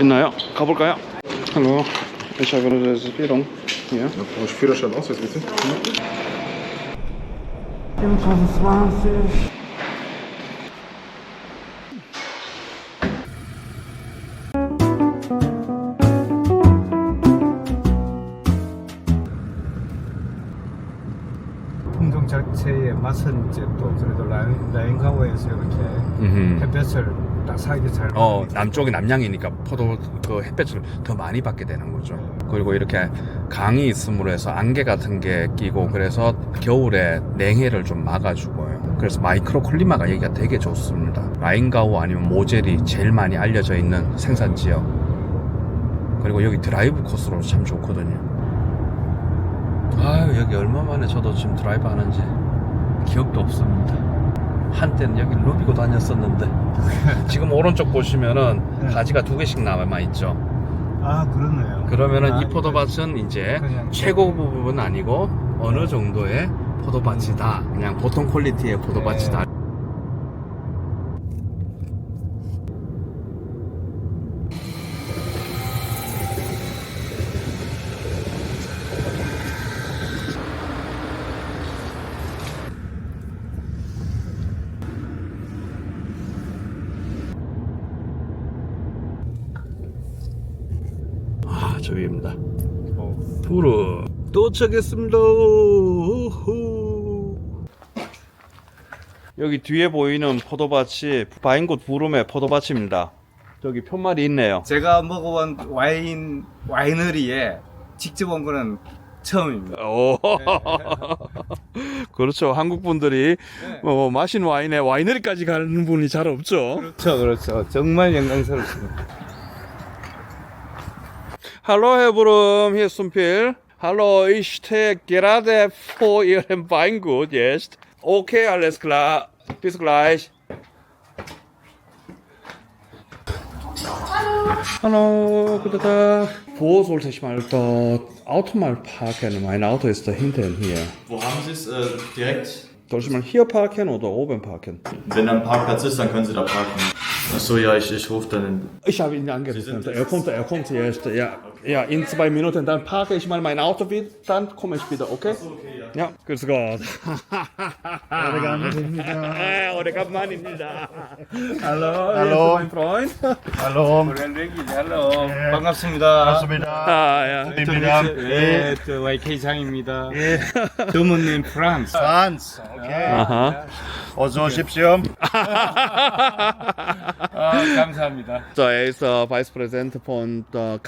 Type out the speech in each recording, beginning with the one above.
있나요? 가볼까요? Hallo, ich habe eine Reservierung hier. Da brauche ich Führerschein Ausweis, bitte. 24. 풍경 자체의 맛은 이제 또 그래도 라인, 라인가워에서 이렇게 햇볕을 따스하게 잘어 남쪽이 남양이니까 포도 그 햇볕을 더 많이 받게 되는 거죠. 그리고 이렇게 강이 있음으로 해서 안개 같은 게 끼고 그래서 겨울에 냉해를 좀 막아주고요. 그래서 마이크로 클리마가 여기가 되게 좋습니다. 라인가우 아니면 모젤이 제일 많이 알려져 있는 생산 지역. 그리고 여기 드라이브 코스로 참 좋거든요. 아유 여기 얼마 만에 저도 지금 드라이브 하는지 기억도 없습니다. 한때는 여기 루비고 다녔었는데 지금 오른쪽 보시면은 네. 가지가 두 개씩 남아 있죠. 아 그렇네요 그러면은 아, 이 포도밭은 이제 최고 부분은 아니고 어느 정도의 포도밭이다. 그냥 보통 퀄리티의 포도밭이다. 네. 아, 저 위입니다. 어, 부르 도착했습니다. 우후. 여기 뒤에 보이는 포도밭이 바인곳 부름의 포도밭입니다. 저기 편말이 있네요. 제가 먹어본 와인 와이너리에 직접 온 거는 처음입니다 오. 그렇죠. 한국 분들이 네. 어, 마신 와인에 와이너리까지 가는 분이 잘 없죠. 그렇죠 그렇죠 정말 영광스럽습니다 Hallo Herr Brum, hier ist Sumpil. Hallo, ich stehe gerade vor Ihrem Weingut jetzt. Okay, alles klar. Bis gleich. Hallo, guten Tag. Wo sollte ich mal dort Auto mal parken? Mein Auto ist da hinten hier. Wo haben Sie es? Äh, direkt? Soll ich mal hier parken oder oben parken? Wenn ein Parkplatz ist, dann können Sie da parken. Achso, ja, ich, ich rufe dann in. Ich habe ihn angerufen. Er kommt, er kommt jetzt. Ja, ja, in zwei Minuten. Dann parke ich mal mein Auto wieder. Dann komme ich wieder, okay? Okay, ja. Ja, grüß Gott. 오래간만입니다. Hallo, Hallo. mein Freund. Hallo. 헬로 반갑습니다 반갑습니다. 아, 야. 예, 저 YK 장입니다 드문님 프랑스 Franz. Okay. 아하. 어서 오십시오. 아, 감사합니다 So, er ist äh, von äh,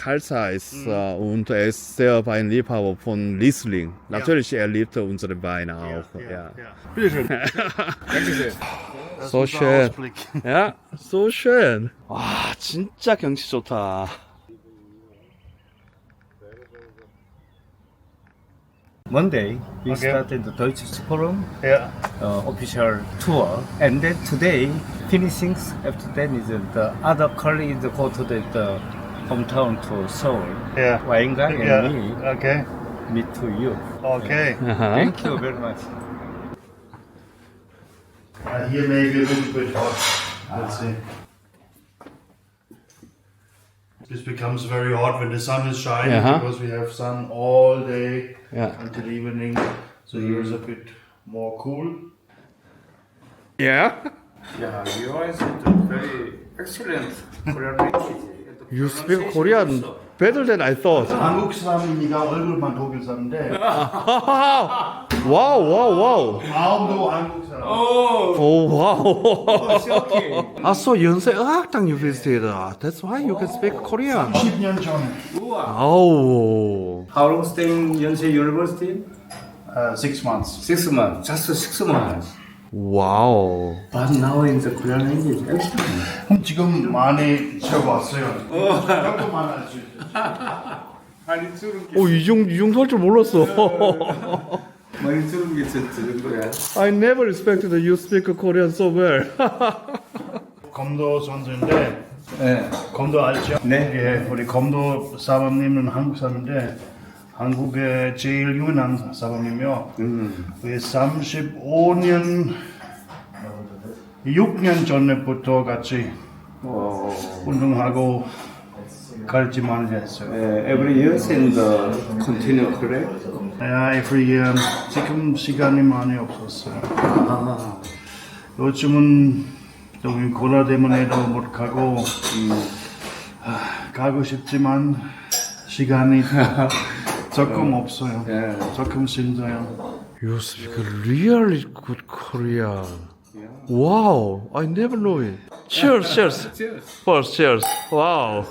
und er ist sehr Weinliebhaber von Riesling. Natürlich, er liebt unsere Weine auch. Ja. Bitte schön. 여기세요 So schön. Ja, so schön. 와, 진짜 경치 좋다. Monday we Okay. started the Deutsche Forum Ja. uh, official tour, and then today finishing after that is uh, the other colleagues go to the, the hometown to Seoul. Ja. Waingang and Ja. me Okay. meet to you. Okay. Aha. Thank you very much. Uh, here maybe a little bit hot. Let's see This becomes very hot when the sun is shining Yeah. because we have sun all day Yeah. until evening. So here is a bit more cool. Yeah? Yeah, you are very excellent Korean language. You speak Korean better than I thought. 한국 사람이니까 얼굴만 독일 사람인데 wow, wow, wow. 마음도 한국 사람. Oh, wow. okay. 아, so 연세 의학당 you visited. That's why you can speak Korean. 10년 전에. Oh. How long stay in Yonsei University? Uh, six months. Six months. Just six months. Wow. But now in the Korean language. 지금 많이 채워왔어요. 조금만 할수 있어요. 많이 줄은 게, 오, 이 정도, 이 정도 할줄 몰랐어. 많이 게저 정도야. I never expected you speak Korean so well. 검도 선수인데 네. 검도 알죠? 네. 예, 우리 검도 사범님은 한국 사람인데 한국의 제일 유명한 사범이며 그 35년 6년 전부터 같이 어, 운동하고 가르치 많이 했어요. Uh, every year in the continue correct? 야, every year 지금 시간이 많이 없었어요. 요즘은 여기 코로나 때문에도 못 가고 아, 가고 싶지만 시간이 조금 없어요. 조금 힘들어요. You speak really good Korean. Wow, I never know it. Cheers, cheers. First, cheers. Wow.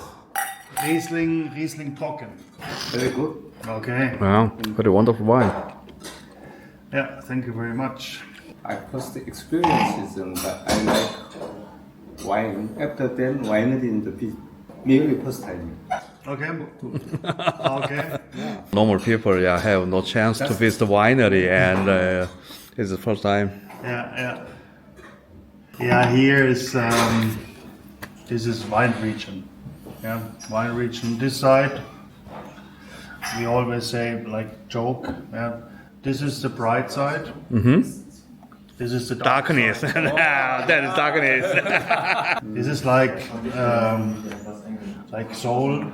Riesling, Riesling trocken. Very good. Okay. Yeah, very wonderful wine. Yeah, thank you very much. I first experience is um, but I like wine. After then, wine in the bit. Merely first time. Okay. okay. Normal people, yeah, have no chance to visit the winery, and uh, it's the first time. Yeah, yeah. Yeah, here is um, this is wine region. Yeah, wine region. This side, we always say, like, joke, yeah, this is the bright side. Mm-hmm. This is the dark darkness. Side. oh. that is darkness. this is like um, like Seoul.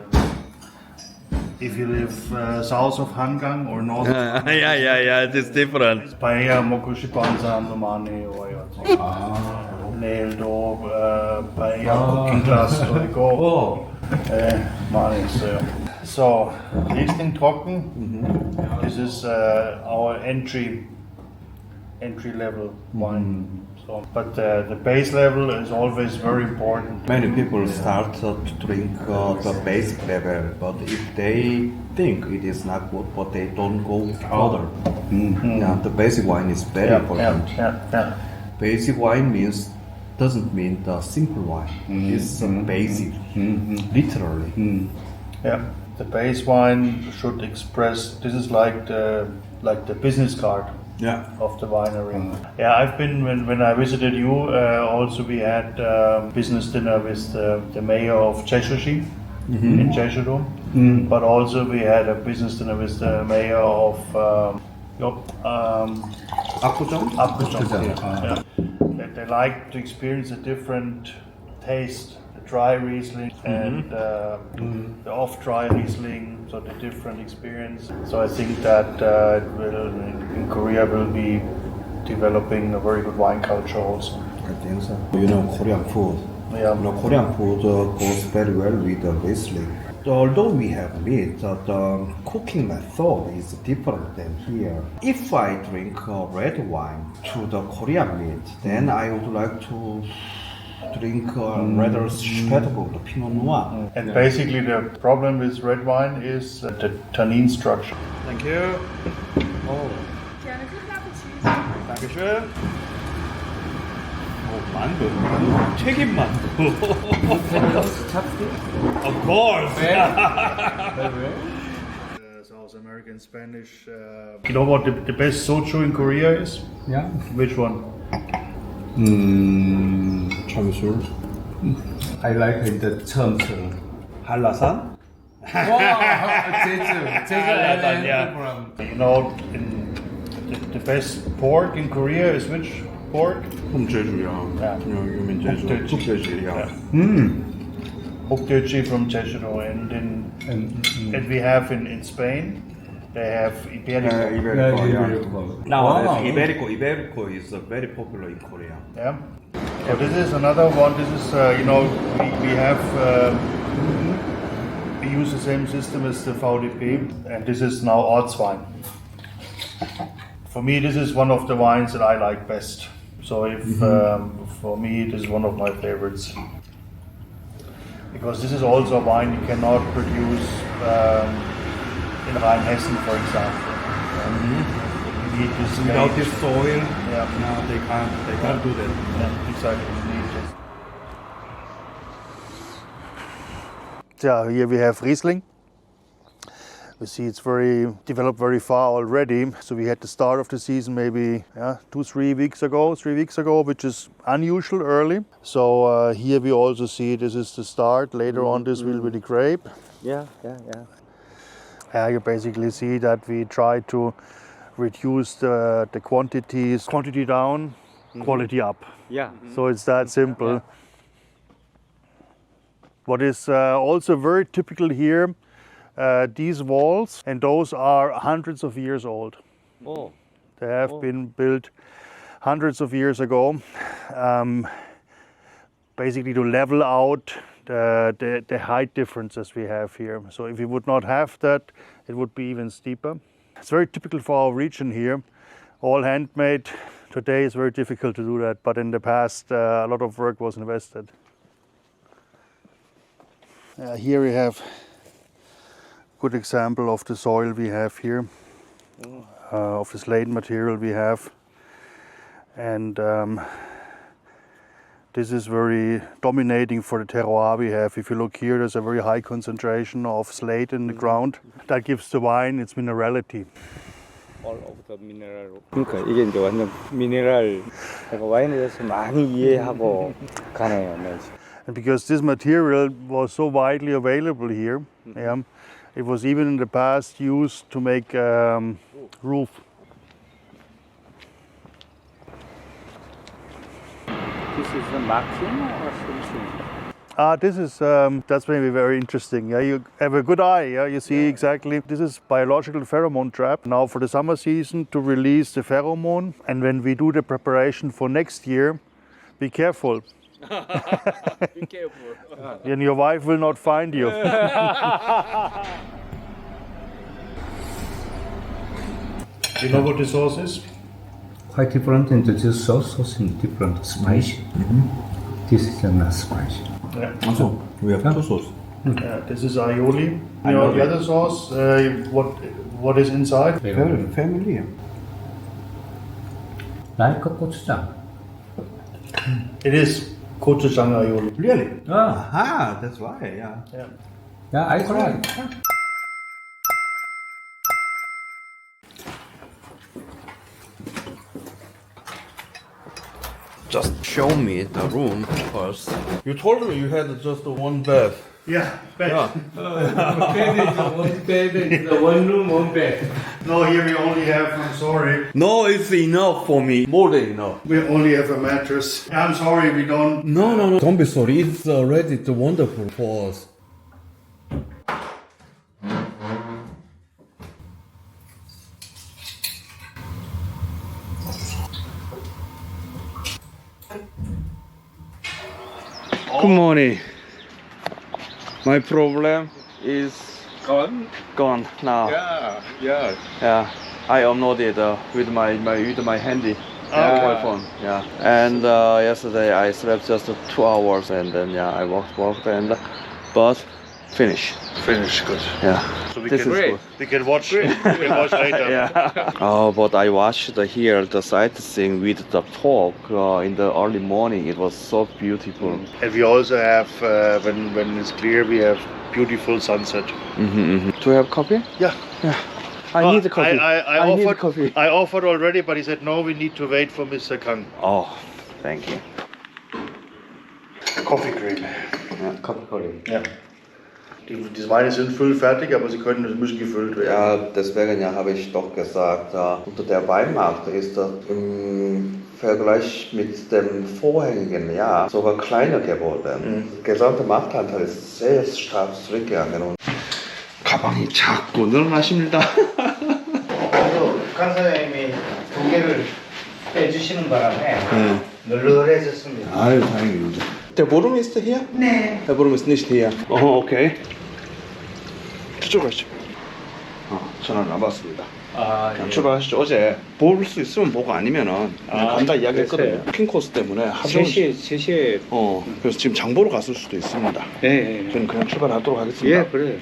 If you live uh, south of Hangang or north, uh, Hangang, yeah, yeah, yeah, it is different. It's Paella, Mokushipanza, Nomane, or ah. nailed or uh, Paella ah. cooking class. Like, oh, oh. Uh, money, so. So, Riesling Trocken, this is uh, our entry entry level wine. So, but uh, the base level is always very important. Many people start uh, to drink uh, the base level, but if they think it is not good, but they don't go further. Yeah, the basic wine is very Yeah, important. yeah, yeah, yeah. Basic wine means doesn't mean the simple wine. It's uh, basic, literally. Yeah, the base wine should express this is like the like the business card yeah. of the winery. Mm. Yeah, I've been when, when I visited you. Uh, also, we had um, business dinner with the the mayor of Cheshire mm-hmm. in Cheshire, mm. but also we had a business dinner with the mayor of um, um, Appleton? Yeah. Uh-huh. Yeah. They, they like to experience a different taste dry Riesling and uh, the off-dry Riesling, so the different experience. So I think that uh, it will, in Korea will be developing a very good wine culture also. I think so. You know Korean food. Yeah. You know, Korean food uh, goes very well with the Riesling. Although we have meat, uh, the cooking method is different than here. If I drink uh, red wine to the Korean meat, then I would like to drink rather später the Pinot Noir. And yeah. basically, the problem with red wine is uh, the tannin structure. Thank you. Oh. Gerne guten Appetit. Dankeschön. Oh, Mango. Chicken Mango. of course. South American Spanish. Uh... You know what the, the best soju in Korea is? Yeah. Which one? Mm. 참술. I like in the terms. 한라산? 제주. 제주 Halal, yeah. You know, in the, the best pork in Korea is which pork? 그럼 제주야. 야. 유민 제주. 흑돼지. 흑돼지야. Oktechi from Jeju, and in and we have in, in Spain, they have Iberico. 네, 이베리코. 네, 야. 이베리코. Nowadays, Wow. Iberico, Iberico is uh, very popular in Korea. Yeah. So this is another one. This is uh, you know we, we have um, we use the same system as the VDP, and this is now Ortswein. For me, this is one of the wines that I like best. So if um, for me, it is one of my favorites because this is also a wine you cannot produce um, in Rheinhessen, for example. You need this Without made- this soil, Yeah. no, they can't, they can't do that. Yeah, exactly. You need this. Yeah, here we have Riesling. We see it's very developed very far already. So we had the start of the season maybe yeah, two, three weeks ago, three weeks ago, which is unusual early. So uh, here we also see this is the start. Later on, this will be the grape. Yeah, yeah, yeah. Yeah, you basically see that we try to reduce the, the quantities, quantity down, quality up. Yeah. So it's that simple. What is uh, also very typical here, uh, these walls, and those are hundreds of years old. Oh. They have been built hundreds of years ago, um, basically to level out the, the, the height differences we have here. So if we would not have that, it would be even steeper. It's very typical for our region here. All handmade. Today it's very difficult to do that, but in the past uh, a lot of work was invested. Uh, here we have a good example of the soil we have here uh, of the slate material we have. And um, this is very dominating for the terroir we have. If you look here, there's a very high concentration of slate in the ground. That gives the wine its minerality. All of the mineral. 그러니까 이게 이제 완전 미네랄 제가 와인에 대해서 많이 이해하고 가네요. 네. And because this material was so widely available here, yeah, it was even in the past used to make um, roof. is a marking or something? Ah, this is um, that's maybe very interesting. Yeah, you have a good eye. Yeah, you see exactly. This is biological pheromone trap. Now for the summer season to release the pheromone, and when we do the preparation for next year, be careful. Be careful. Then your wife will not find you. you know what the sauce is? Quite different and this sauce is different spicy. This is not spicy. Also, we have two sauce. Yeah, this is aioli. You know the other sauce. Uh, what what is inside? Very familiar. Like a gochujang. It is gochujang aioli. Really? Ah, Aha, that's why, yeah. Yeah. yeah, I tried. Just show me the room first. You told me you had just one bed. Yeah. Yeah. bed is one bed is one room, one bed. No, here we only have. I'm sorry. No, it's enough for me. More than enough. We only have a mattress. I'm sorry, we don't. No, no, no. Don't be sorry. It's uh, already wonderful for us. Good morning. My problem is Gone? gone now. Yeah, yeah. Yeah, I uploaded uh, with my, my with my handy mobile phone. Yeah, and uh, yesterday I slept just two hours and then yeah I walked walked and but finish. Finish good. Yeah, So we this can is good. we can watch. We can watch later. Yeah. oh, but I watched the, here the sightseeing with the fog uh, in the early morning. It was so beautiful. And we also have uh, when when it's clear, we have beautiful sunset. Mm-hmm, Do you have coffee? Yeah. Yeah. I Well, need a coffee. I, I, I, need offered, coffee. I offered already, but he said no. We need to wait for Mr. Kang. Oh, thank you. Coffee cream. Ja, coffee cream. Ja. Die, die Weine sind füllfertig, aber sie können, sie müssen gefüllt werden. Ja, deswegen ja, habe ich doch gesagt, äh, unter der Weinmarkt ist äh, im Vergleich mit dem vorherigen Jahr sogar kleiner geworden. Der gesamte Marktanteil ist sehr stark zurückgegangen. Und 가방이 자꾸 늘어나십니다. 그래도 북한 사장님이 두 개를 빼주시는 바람에 널널해졌습니다. 아유, 다행입니다. Der Boden ist hier? Nee. Der Boden ist nicht hier. Oh, okay. 어, 전화를 안 받았습니다. 아, 그냥 출발하시죠. 어제 볼 수 있으면 보고 아니면은 그냥 아, 간다 이야기했거든요. 그랬어요. 킹 코스 때문에 하루 종일 3시에, 3시에. 어, 그래서 지금 장 보러 갔을 수도 있습니다. 예, 예. 저는 그냥 출발하도록 하겠습니다. 예, 그래.